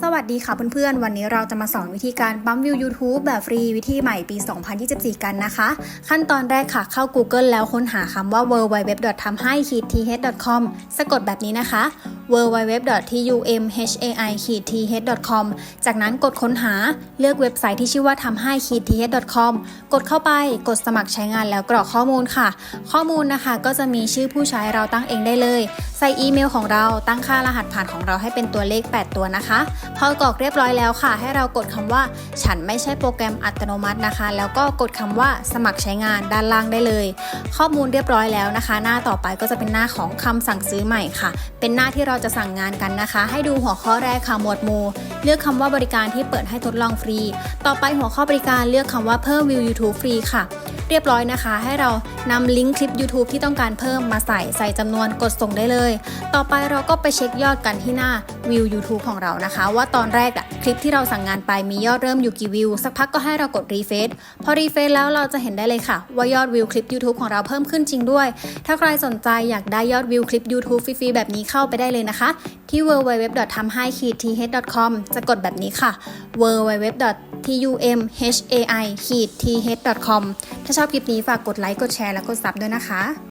สวัสดีค่ะเพื่อนๆ วันนี้เราจะมาสอนวิธีการบั๊มวิว YouTube แบบฟรีวิธีใหม่ปี 2024 กันนะคะ ขั้นตอนแรกค่ะเข้า Google แล้วค้นหาคำว่า w w w t h a m h a i t h c o m สะกดแบบนี้นะคะ w w w t u m h a i t h c o m จากนั้นกดค้นหาเลือกเว็บไซต์ที่ชื่อว่าทำให้ t h c o m กดเข้าไปกดสมัครใช้งานแล้วกรอกข้อมูลค่ะ ข้อมูลนะคะก็จะมีชื่อผู้ใช้เราตั้งเองได้เลย ใส่อีเมลของเราตั้งค่ารหัสผ่านของเราให้เป็นตัวเลข 8 ตัวนะคะ พอกรอกเรียบร้อยแล้วค่ะ ให้เรากดคำว่า ฉันไม่ใช่โปรแกรมอัตโนมัตินะคะ แล้วก็กดคำว่าสมัครใช้งานด้านล่างได้เลย ข้อมูลเรียบร้อยแล้วนะคะ หน้าต่อไปก็จะเป็นหน้าของคำสั่งซื้อใหม่ค่ะ เป็นหน้าที่เราจะสั่งงานกันนะคะ ให้ดูหัวข้อแรกค่ะหมวดหมู่ เลือกคำว่าบริการที่เปิดให้ทดลองฟรี ต่อไปหัวข้อบริการเลือกคำว่าเพิ่มวิว YouTube ฟรีค่ะ เรียบร้อยนะคะ ให้เรานำลิงก์คลิป YouTube ที่ต้องการเพิ่มมาใส่ใส่จำนวนกดส่งได้เลย ต่อไปเราก็ไปเช็คยอดกันที่หน้าวิว YouTube ของเรานะคะ ว่าตอนแรกอะคลิปที่เราสั่งงานไปมียอดเริ่มอยู่กี่วิว สักพักก็ให้เรากดรีเฟซพอรีเฟซแล้วเราจะเห็นได้เลยค่ะ ว่ายอดวิวคลิป YouTube ของเราเพิ่มขึ้นจริงด้วย ถ้าใครสนใจอยากได้ยอดวิวคลิป YouTube ฟรีๆแบบนี้เข้าไปได้เลยยนะคะ ที่ www.thamhai-th.com จะกดแบบนี้ค่ะ www.tumhai-th.com ถ้าชอบคลิปนี้ฝากกดไลค์ กดแชร์ และกดซับด้วยนะคะ